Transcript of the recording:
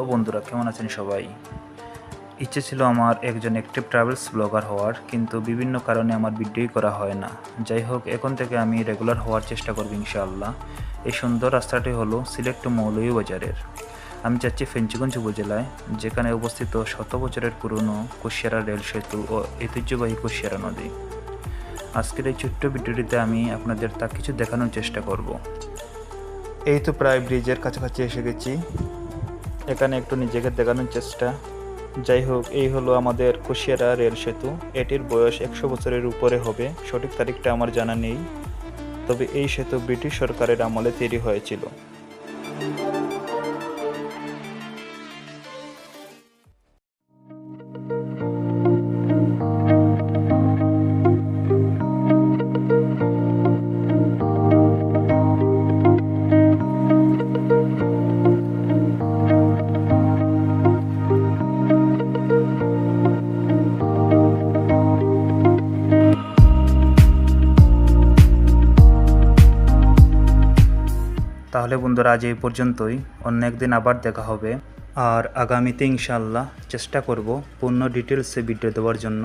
Hello বন্ধুরা, কেমন আছেন সবাই? ইচ্ছে ছিল আমার একজন অ্যাক্টিভ ট্রাভেলস ব্লগার হওয়ার, কিন্তু বিভিন্ন কারণে আমার ভিডিওই করা হয় না। যাই হোক, এখন থেকে আমি রেগুলার হওয়ার চেষ্টা করব ইনশাআল্লাহ। এই সুন্দর রাস্তাটি হলো সিলেক্ট টু মৌলভীবাজারের আমি যাচ্ছি ফেঞ্চিগঞ্জ উপজেলায়, যেখানে অবস্থিত শত বছরের পুরনো কুশিয়ারা রেল সেতু ও ঐতিহ্যবাহী কুশিয়ারা নদী। আজকের এই ছোট্ট ভিডিওটিতে আমি আপনাদের তা কিছু দেখানোর চেষ্টা করব। এই তো প্রায় ব্রিজের কাছাকাছি এসে গেছি। এখানে একটু নিজেকে দেখানোর চেষ্টা। যাই হোক, এই হলো আমাদের কুশিয়ারা রেল সেতু। এটির বয়স একশো বছরের উপরে হবে। সঠিক তারিখটা আমার জানা নেই। তবে এই সেতু ব্রিটিশ সরকারের আমলে তৈরি হয়েছিল। তাহলে বন্ধুরা আজ এই পর্যন্তই। অন্য একদিন আবার দেখা হবে। আর আগামীতে ইনশাল্লাহ চেষ্টা করব পূর্ণ ডিটেলসে ভিডিও দেওয়ার জন্য।